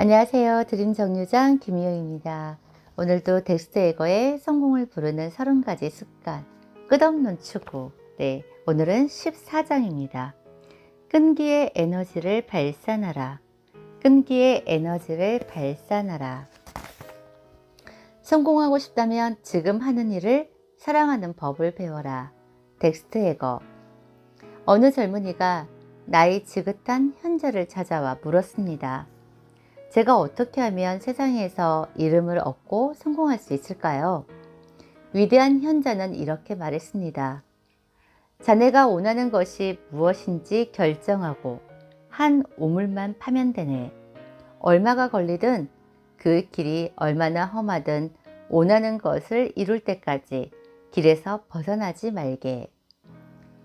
안녕하세요. 드림 정류장 김희영입니다. 오늘도 덱스트 에거의 성공을 부르는 30가지 습관, 끝없는 추구. 네, 오늘은 14장입니다. 끈기의 에너지를 발산하라. 끈기의 에너지를 발산하라. 성공하고 싶다면 지금 하는 일을 사랑하는 법을 배워라. 덱스트 에거. 어느 젊은이가 나의 지긋한 현재를 찾아와 물었습니다. 제가 어떻게 하면 세상에서 이름을 얻고 성공할 수 있을까요? 위대한 현자는 이렇게 말했습니다. 자네가 원하는 것이 무엇인지 결정하고 한 우물만 파면 되네. 얼마가 걸리든 그 길이 얼마나 험하든 원하는 것을 이룰 때까지 길에서 벗어나지 말게.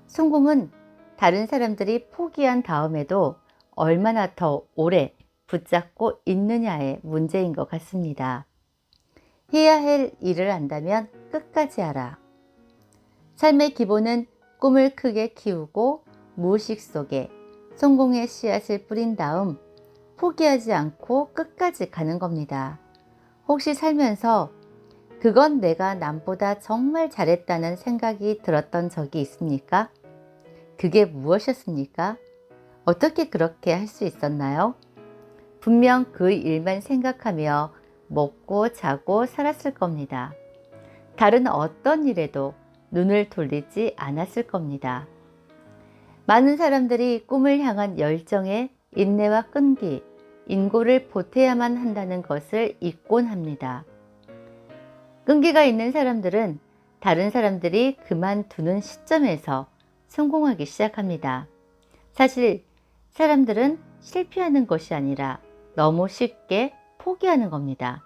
성공은 다른 사람들이 포기한 다음에도 얼마나 더 오래 붙잡고 있느냐의 문제인 것 같습니다. 해야 할 일을 안다면 끝까지 하라. 삶의 기본은 꿈을 크게 키우고 무의식 속에 성공의 씨앗을 뿌린 다음 포기하지 않고 끝까지 가는 겁니다. 혹시 살면서 그건 내가 남보다 정말 잘했다는 생각이 들었던 적이 있습니까? 그게 무엇이었습니까? 어떻게 그렇게 할 수 있었나요? 분명 그 일만 생각하며 먹고 자고 살았을 겁니다. 다른 어떤 일에도 눈을 돌리지 않았을 겁니다. 많은 사람들이 꿈을 향한 열정에 인내와 끈기, 인고를 보태야만 한다는 것을 잊곤 합니다. 끈기가 있는 사람들은 다른 사람들이 그만두는 시점에서 성공하기 시작합니다. 사실 사람들은 실패하는 것이 아니라 너무 쉽게 포기하는 겁니다.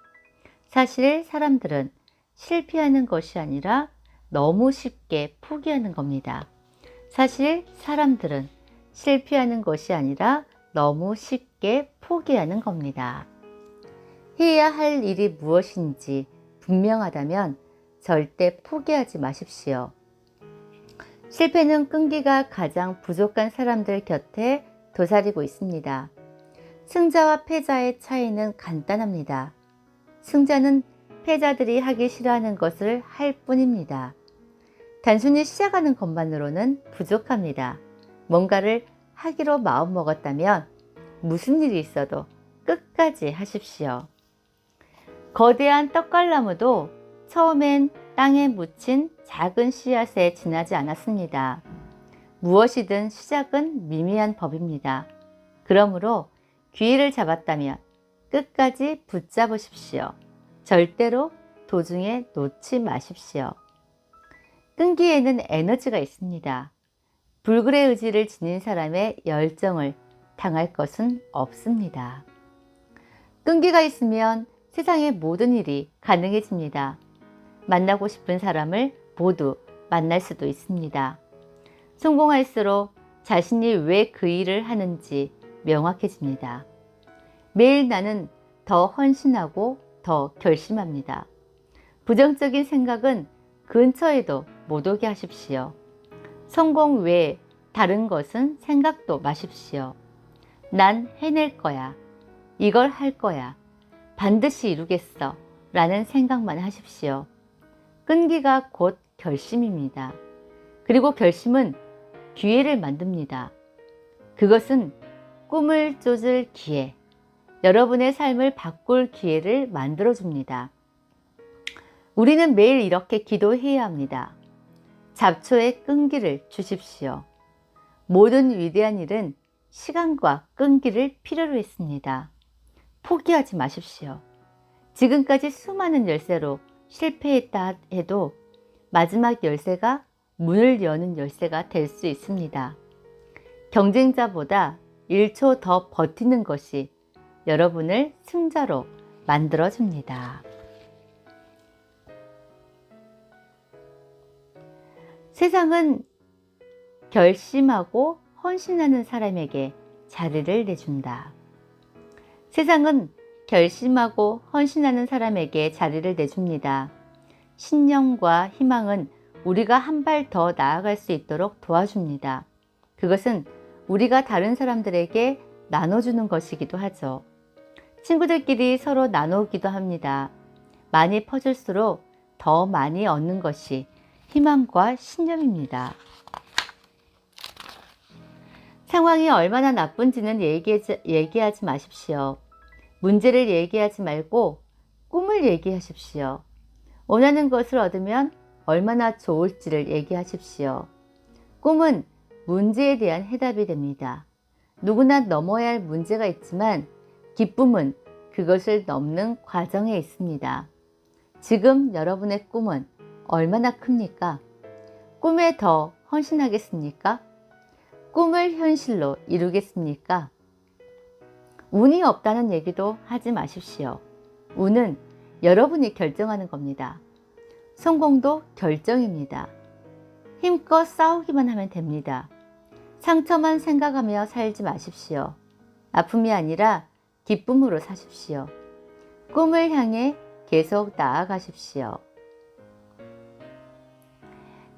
사실 사람들은 실패하는 것이 아니라 너무 쉽게 포기하는 겁니다. 사실 사람들은 실패하는 것이 아니라 너무 쉽게 포기하는 겁니다. 해야 할 일이 무엇인지 분명하다면 절대 포기하지 마십시오. 실패는 끈기가 가장 부족한 사람들 곁에 도사리고 있습니다. 승자와 패자의 차이는 간단합니다. 승자는 패자들이 하기 싫어하는 것을 할 뿐입니다. 단순히 시작하는 것만으로는 부족합니다. 뭔가를 하기로 마음먹었다면 무슨 일이 있어도 끝까지 하십시오. 거대한 떡갈나무도 처음엔 땅에 묻힌 작은 씨앗에 지나지 않았습니다. 무엇이든 시작은 미미한 법입니다. 그러므로 기회를 잡았다면 끝까지 붙잡으십시오. 절대로 도중에 놓지 마십시오. 끈기에는 에너지가 있습니다. 불굴의 의지를 지닌 사람의 열정을 당할 것은 없습니다. 끈기가 있으면 세상의 모든 일이 가능해집니다. 만나고 싶은 사람을 모두 만날 수도 있습니다. 성공할수록 자신이 왜 그 일을 하는지 명확해집니다. 매일 나는 더 헌신하고 더 결심합니다. 부정적인 생각은 근처에도 못 오게 하십시오. 성공 외에 다른 것은 생각도 마십시오. 난 해낼 거야. 이걸 할 거야. 반드시 이루겠어. 라는 생각만 하십시오. 끈기가 곧 결심입니다. 그리고 결심은 기회를 만듭니다. 그것은 꿈을 쫓을 기회, 여러분의 삶을 바꿀 기회를 만들어줍니다. 우리는 매일 이렇게 기도해야 합니다. 잡초에 끈기를 주십시오. 모든 위대한 일은 시간과 끈기를 필요로 했습니다. 포기하지 마십시오. 지금까지 수많은 열쇠로 실패했다 해도 마지막 열쇠가 문을 여는 열쇠가 될 수 있습니다. 경쟁자보다 1초 더 버티는 것이 여러분을 승자로 만들어줍니다. 세상은 결심하고 헌신하는 사람에게 자리를 내준다. 세상은 결심하고 헌신하는 사람에게 자리를 내줍니다. 신념과 희망은 우리가 한 발 더 나아갈 수 있도록 도와줍니다. 그것은 우리가 다른 사람들에게 나눠주는 것이기도 하죠. 친구들끼리 서로 나누기도 합니다. 많이 퍼질수록 더 많이 얻는 것이 희망과 신념입니다. 상황이 얼마나 나쁜지는 얘기하지, 얘기하지 마십시오. 문제를 얘기하지 말고 꿈을 얘기하십시오. 원하는 것을 얻으면 얼마나 좋을지를 얘기하십시오. 꿈은 문제에 대한 해답이 됩니다. 누구나 넘어야 할 문제가 있지만 기쁨은 그것을 넘는 과정에 있습니다. 지금 여러분의 꿈은 얼마나 큽니까? 꿈에 더 헌신하겠습니까? 꿈을 현실로 이루겠습니까? 운이 없다는 얘기도 하지 마십시오. 운은 여러분이 결정하는 겁니다. 성공도 결정입니다. 힘껏 싸우기만 하면 됩니다. 상처만 생각하며 살지 마십시오. 아픔이 아니라 기쁨으로 사십시오. 꿈을 향해 계속 나아가십시오.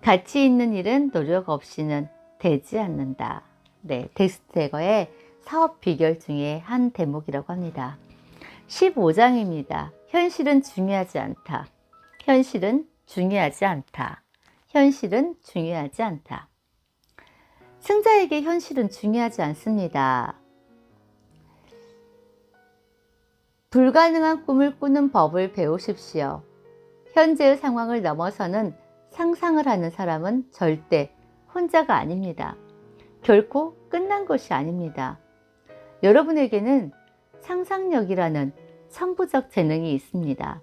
가치 있는 일은 노력 없이는 되지 않는다. 네, 덱스테거의 사업 비결 중에 한 대목이라고 합니다. 15장입니다. 현실은 중요하지 않다. 현실은 중요하지 않다. 현실은 중요하지 않다. 승자에게 현실은 중요하지 않습니다. 불가능한 꿈을 꾸는 법을 배우십시오. 현재의 상황을 넘어서는 상상을 하는 사람은 절대 혼자가 아닙니다. 결코 끝난 것이 아닙니다. 여러분에게는 상상력이라는 천부적 재능이 있습니다.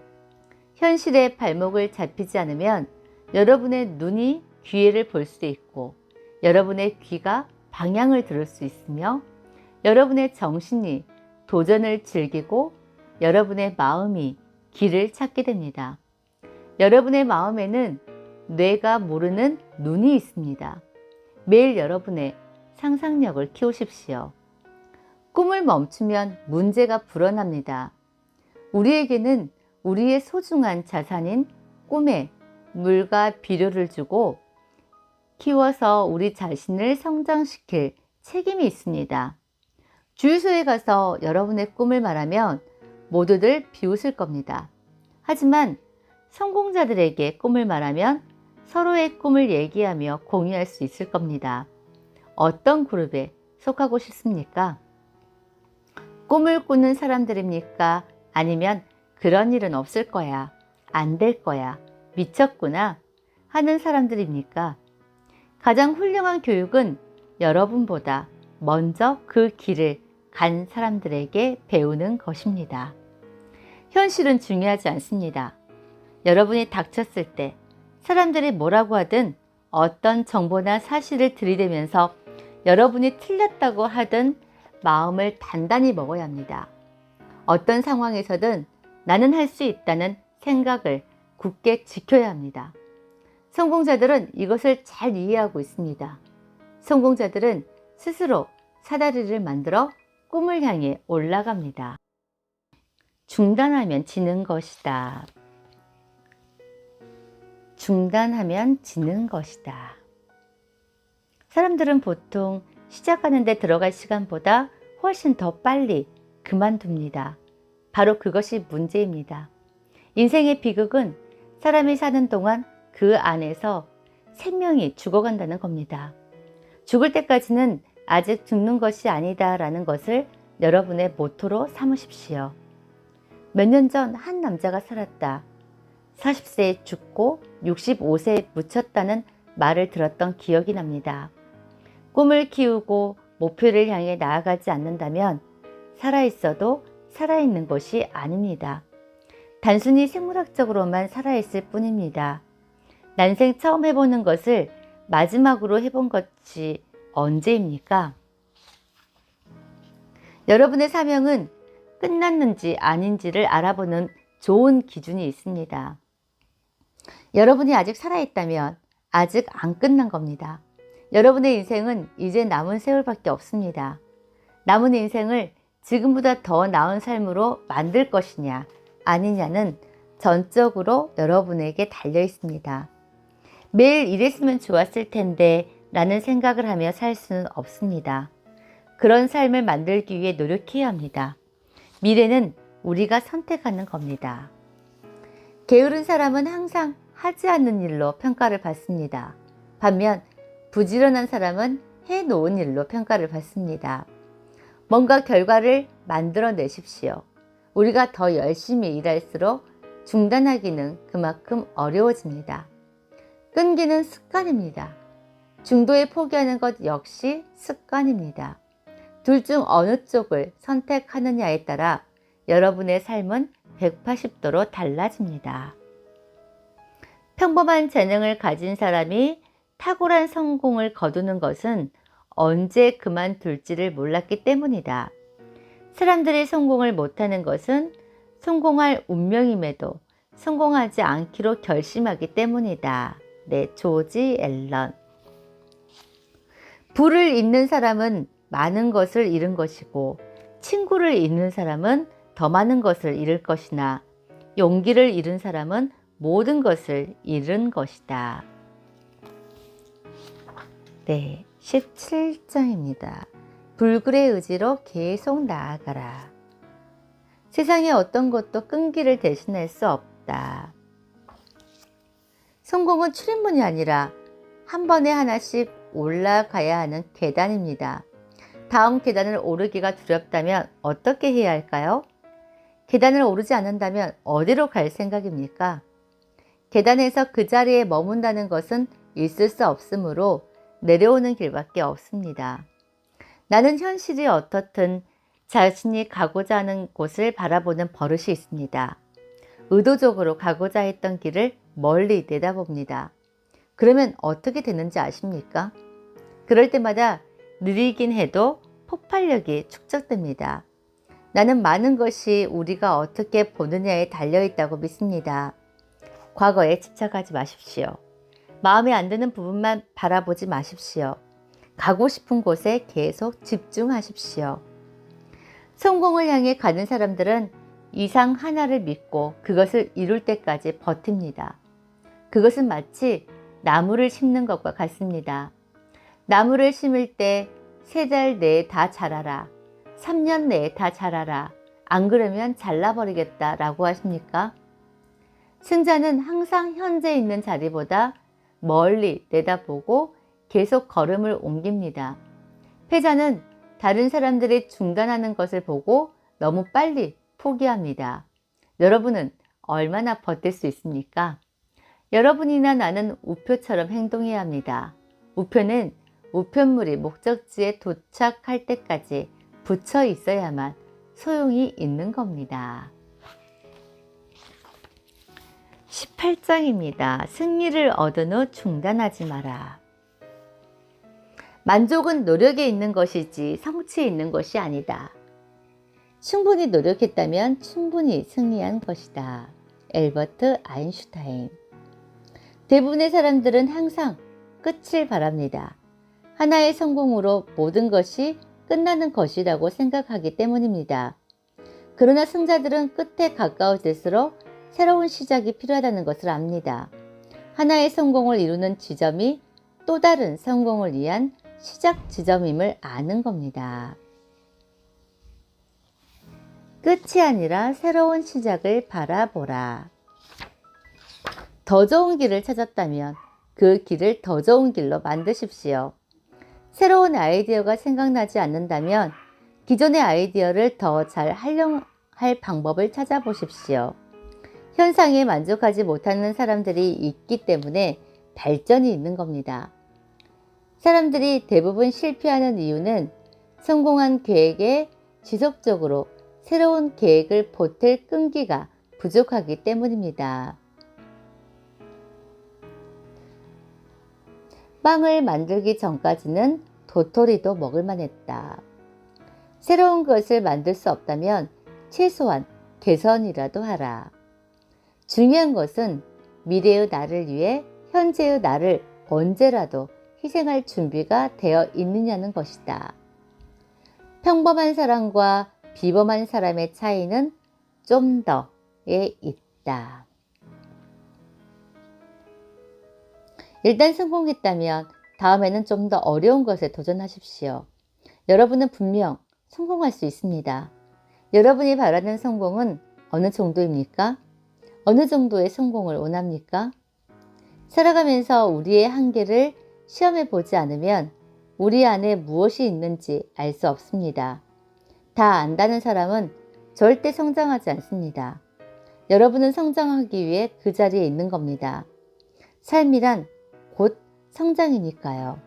현실의 발목을 잡히지 않으면 여러분의 눈이 기회를 볼 수 있고 여러분의 귀가 방향을 들을 수 있으며 여러분의 정신이 도전을 즐기고 여러분의 마음이 길을 찾게 됩니다. 여러분의 마음에는 뇌가 모르는 눈이 있습니다. 매일 여러분의 상상력을 키우십시오. 꿈을 멈추면 문제가 불어납니다. 우리에게는 우리의 소중한 자산인 꿈에 물과 비료를 주고 키워서 우리 자신을 성장시킬 책임이 있습니다. 주유소에 가서 여러분의 꿈을 말하면 모두들 비웃을 겁니다. 하지만 성공자들에게 꿈을 말하면 서로의 꿈을 얘기하며 공유할 수 있을 겁니다. 어떤 그룹에 속하고 싶습니까? 꿈을 꾸는 사람들입니까? 아니면 그런 일은 없을 거야. 안 될 거야. 미쳤구나. 하는 사람들입니까? 가장 훌륭한 교육은 여러분보다 먼저 그 길을 간 사람들에게 배우는 것입니다. 현실은 중요하지 않습니다. 여러분이 닥쳤을 때 사람들이 뭐라고 하든 어떤 정보나 사실을 들이대면서 여러분이 틀렸다고 하든 마음을 단단히 먹어야 합니다. 어떤 상황에서든 나는 할 수 있다는 생각을 굳게 지켜야 합니다. 성공자들은 이것을 잘 이해하고 있습니다. 성공자들은 스스로 사다리를 만들어 꿈을 향해 올라갑니다. 중단하면 지는 것이다. 중단하면 지는 것이다. 사람들은 보통 시작하는데 들어갈 시간보다 훨씬 더 빨리 그만둡니다. 바로 그것이 문제입니다. 인생의 비극은 사람이 사는 동안 그 안에서 생명이 죽어간다는 겁니다. 죽을 때까지는 아직 죽는 것이 아니다 라는 것을 여러분의 모토로 삼으십시오. 몇 년 전 한 남자가 살았다. 40세에 죽고 65세에 묻혔다는 말을 들었던 기억이 납니다. 꿈을 키우고 목표를 향해 나아가지 않는다면 살아있어도 살아있는 것이 아닙니다. 단순히 생물학적으로만 살아있을 뿐입니다. 난생 처음 해보는 것을 마지막으로 해본 것이 언제입니까? 여러분의 사명은 끝났는지 아닌지를 알아보는 좋은 기준이 있습니다. 여러분이 아직 살아있다면 아직 안 끝난 겁니다. 여러분의 인생은 이제 남은 세월밖에 없습니다. 남은 인생을 지금보다 더 나은 삶으로 만들 것이냐, 아니냐는 전적으로 여러분에게 달려 있습니다. 매일 이랬으면 좋았을 텐데 라는 생각을 하며 살 수는 없습니다. 그런 삶을 만들기 위해 노력해야 합니다. 미래는 우리가 선택하는 겁니다. 게으른 사람은 항상 하지 않는 일로 평가를 받습니다. 반면 부지런한 사람은 해 놓은 일로 평가를 받습니다. 뭔가 결과를 만들어 내십시오. 우리가 더 열심히 일할수록 중단하기는 그만큼 어려워집니다. 끈기는 습관입니다. 중도에 포기하는 것 역시 습관입니다. 둘 중 어느 쪽을 선택하느냐에 따라 여러분의 삶은 180도로 달라집니다. 평범한 재능을 가진 사람이 탁월한 성공을 거두는 것은 언제 그만둘지를 몰랐기 때문이다. 사람들이 성공을 못하는 것은 성공할 운명임에도 성공하지 않기로 결심하기 때문이다. 네, 조지 앨런. 부를 잃는 사람은 많은 것을 잃은 것이고, 친구를 잃는 사람은 더 많은 것을 잃을 것이나, 용기를 잃은 사람은 모든 것을 잃은 것이다. 네, 17장입니다. 불굴의 의지로 계속 나아가라. 세상에 어떤 것도 끈기를 대신할 수 없다. 성공은 출입문이 아니라 한 번에 하나씩 올라가야 하는 계단입니다. 다음 계단을 오르기가 두렵다면 어떻게 해야 할까요? 계단을 오르지 않는다면 어디로 갈 생각입니까? 계단에서 그 자리에 머문다는 것은 있을 수 없으므로 내려오는 길밖에 없습니다. 나는 현실이 어떻든 자신이 가고자 하는 곳을 바라보는 버릇이 있습니다. 의도적으로 가고자 했던 길을 멀리 내다봅니다. 그러면 어떻게 되는지 아십니까? 그럴 때마다 느리긴 해도 폭발력이 축적됩니다. 나는 많은 것이 우리가 어떻게 보느냐에 달려 있다고 믿습니다. 과거에 집착하지 마십시오. 마음에 안 드는 부분만 바라보지 마십시오. 가고 싶은 곳에 계속 집중하십시오. 성공을 향해 가는 사람들은 이상 하나를 믿고 그것을 이룰 때까지 버팁니다. 그것은 마치 나무를 심는 것과 같습니다. 나무를 심을 때 세 달 내에 다 자라라. 3년 내에 다 자라라. 안 그러면 잘라버리겠다. 라고 하십니까? 승자는 항상 현재 있는 자리보다 멀리 내다보고 계속 걸음을 옮깁니다. 패자는 다른 사람들이 중단하는 것을 보고 너무 빨리 포기합니다. 여러분은 얼마나 버틸 수 있습니까? 여러분이나 나는 우표처럼 행동해야 합니다. 우표는 우편물이 목적지에 도착할 때까지 붙여 있어야만 소용이 있는 겁니다. 18장입니다. 승리를 얻은 후 중단하지 마라. 만족은 노력에 있는 것이지 성취에 있는 것이 아니다. 충분히 노력했다면 충분히 승리한 것이다. 엘버트 아인슈타인. 대부분의 사람들은 항상 끝을 바랍니다. 하나의 성공으로 모든 것이 끝나는 것이라고 생각하기 때문입니다. 그러나 승자들은 끝에 가까워질수록 새로운 시작이 필요하다는 것을 압니다. 하나의 성공을 이루는 지점이 또 다른 성공을 위한 시작 지점임을 아는 겁니다. 끝이 아니라 새로운 시작을 바라보라. 더 좋은 길을 찾았다면 그 길을 더 좋은 길로 만드십시오. 새로운 아이디어가 생각나지 않는다면 기존의 아이디어를 더 잘 활용할 방법을 찾아보십시오. 현상에 만족하지 못하는 사람들이 있기 때문에 발전이 있는 겁니다. 사람들이 대부분 실패하는 이유는 성공한 계획에 지속적으로 새로운 계획을 보탤 끈기가 부족하기 때문입니다. 빵을 만들기 전까지는 도토리도 먹을만 했다. 새로운 것을 만들 수 없다면 최소한 개선이라도 하라. 중요한 것은 미래의 나를 위해 현재의 나를 언제라도 희생할 준비가 되어 있느냐는 것이다. 평범한 사람과 비범한 사람의 차이는 좀 더에 있다. 일단 성공했다면 다음에는 좀 더 어려운 것에 도전하십시오. 여러분은 분명 성공할 수 있습니다. 여러분이 바라는 성공은 어느 정도입니까? 어느 정도의 성공을 원합니까? 살아가면서 우리의 한계를 시험해 보지 않으면 우리 안에 무엇이 있는지 알 수 없습니다. 다 안다는 사람은 절대 성장하지 않습니다. 여러분은 성장하기 위해 그 자리에 있는 겁니다. 삶이란 곧 성장이니까요.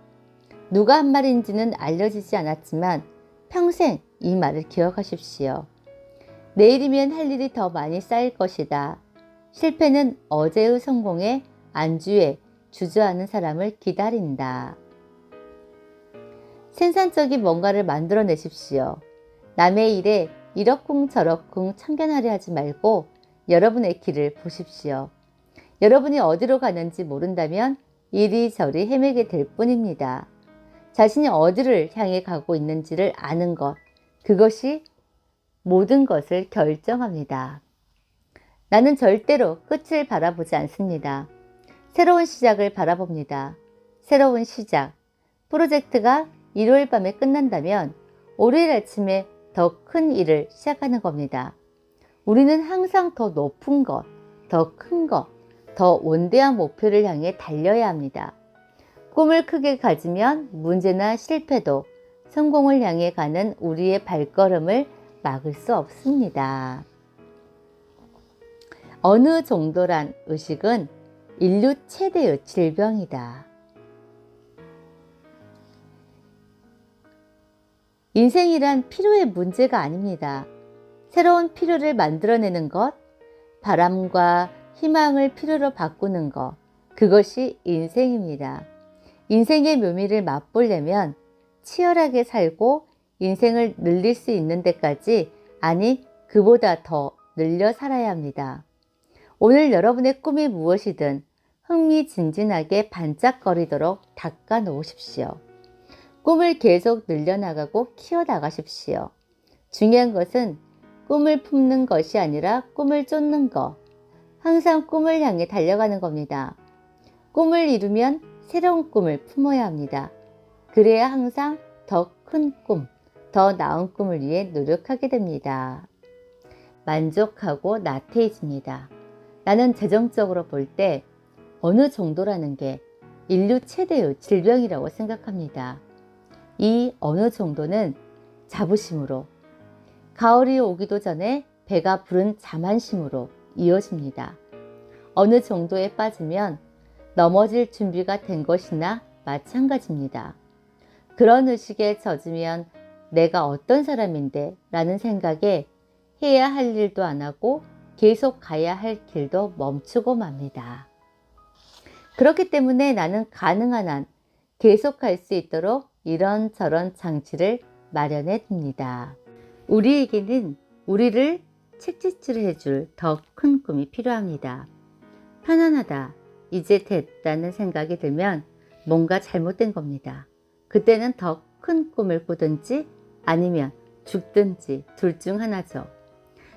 누가 한 말인지는 알려지지 않았지만 평생 이 말을 기억하십시오. 내일이면 할 일이 더 많이 쌓일 것이다. 실패는 어제의 성공에 안주해 주저하는 사람을 기다린다. 생산적인 뭔가를 만들어내십시오. 남의 일에 이러쿵 저러쿵 참견하려 하지 말고 여러분의 길을 보십시오. 여러분이 어디로 가는지 모른다면 이리저리 헤매게 될 뿐입니다. 자신이 어디를 향해 가고 있는지를 아는 것, 그것이 모든 것을 결정합니다. 나는 절대로 끝을 바라보지 않습니다. 새로운 시작을 바라봅니다. 새로운 시작. 프로젝트가 일요일 밤에 끝난다면 월요일 아침에 더 큰 일을 시작하는 겁니다. 우리는 항상 더 높은 것, 더 큰 것, 더 원대한 목표를 향해 달려야 합니다. 꿈을 크게 가지면 문제나 실패도 성공을 향해 가는 우리의 발걸음을 막을 수 없습니다. 어느 정도란 의식은 인류 최대의 질병이다. 인생이란 필요의 문제가 아닙니다. 새로운 필요를 만들어내는 것, 바람과 희망을 필요로 바꾸는 것, 그것이 인생입니다. 인생의 묘미를 맛보려면 치열하게 살고 인생을 늘릴 수 있는 데까지, 아니, 그보다 더 늘려 살아야 합니다. 오늘 여러분의 꿈이 무엇이든 흥미진진하게 반짝거리도록 닦아 놓으십시오. 꿈을 계속 늘려나가고 키워나가십시오. 중요한 것은 꿈을 품는 것이 아니라 꿈을 쫓는 것. 항상 꿈을 향해 달려가는 겁니다. 꿈을 이루면 새로운 꿈을 품어야 합니다. 그래야 항상 더 큰 꿈, 더 나은 꿈을 위해 노력하게 됩니다. 만족하고 나태해집니다. 나는 재정적으로 볼 때 어느 정도라는 게 인류 최대의 질병이라고 생각합니다. 이 어느 정도는 자부심으로, 가을이 오기도 전에 배가 부른 자만심으로 이어집니다. 어느 정도에 빠지면 넘어질 준비가 된 것이나 마찬가지입니다. 그런 의식에 젖으면 내가 어떤 사람인데 라는 생각에 해야 할 일도 안 하고 계속 가야 할 길도 멈추고 맙니다. 그렇기 때문에 나는 가능한 한 계속 갈수 있도록 이런저런 장치를 마련해 둡니다. 우리에게는 우리를 책짓질해 줄 더 큰 꿈이 필요합니다. 편안하다, 이제 됐다는 생각이 들면 뭔가 잘못된 겁니다. 그때는 더 큰 꿈을 꾸든지 아니면 죽든지 둘 중 하나죠.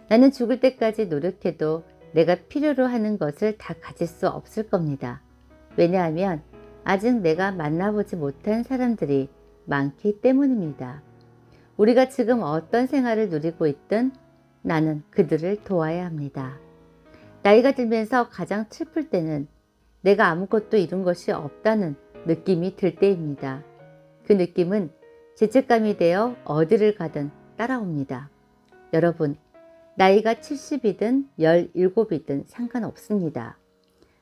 나는 죽을 때까지 노력해도 내가 필요로 하는 것을 다 가질 수 없을 겁니다. 왜냐하면 아직 내가 만나보지 못한 사람들이 많기 때문입니다. 우리가 지금 어떤 생활을 누리고 있든 나는 그들을 도와야 합니다. 나이가 들면서 가장 슬플 때는 내가 아무것도 이룬 것이 없다는 느낌이 들 때입니다. 그 느낌은 죄책감이 되어 어디를 가든 따라옵니다. 여러분, 나이가 70이든 17이든 상관없습니다.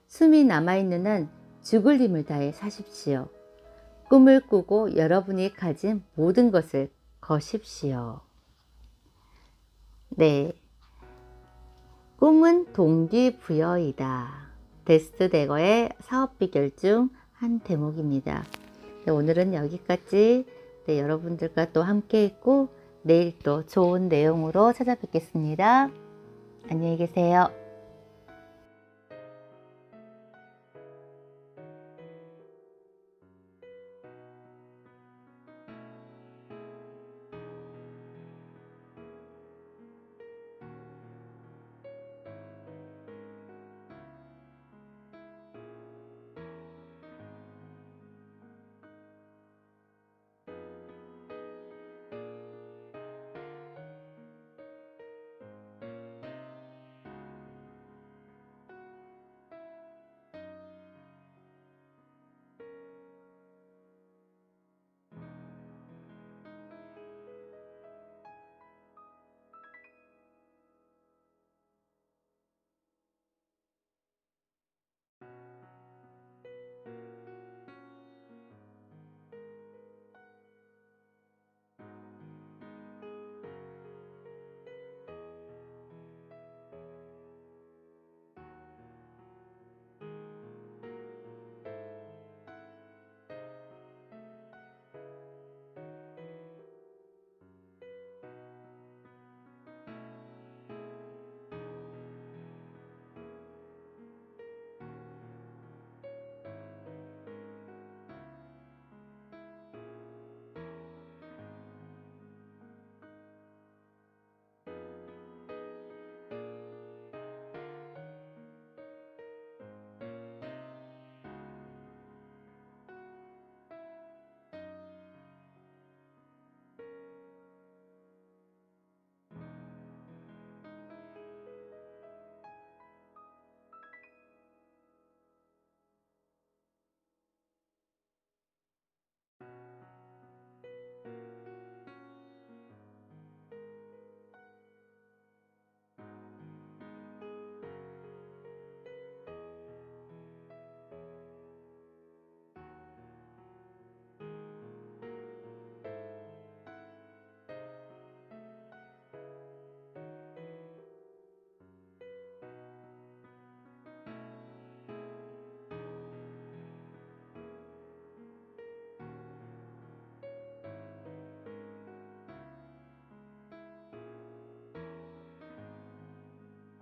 숨이 남아있는 한 죽을 힘을 다해 사십시오. 꿈을 꾸고 여러분이 가진 모든 것을 거십시오. 네. 꿈은 동기부여이다. 데스트 대거의 사업 비 결 중 한 대목입니다. 네, 오늘은 여기까지 네, 여러분들과 또 함께 했고 내일 또 좋은 내용으로 찾아뵙겠습니다. 안녕히 계세요.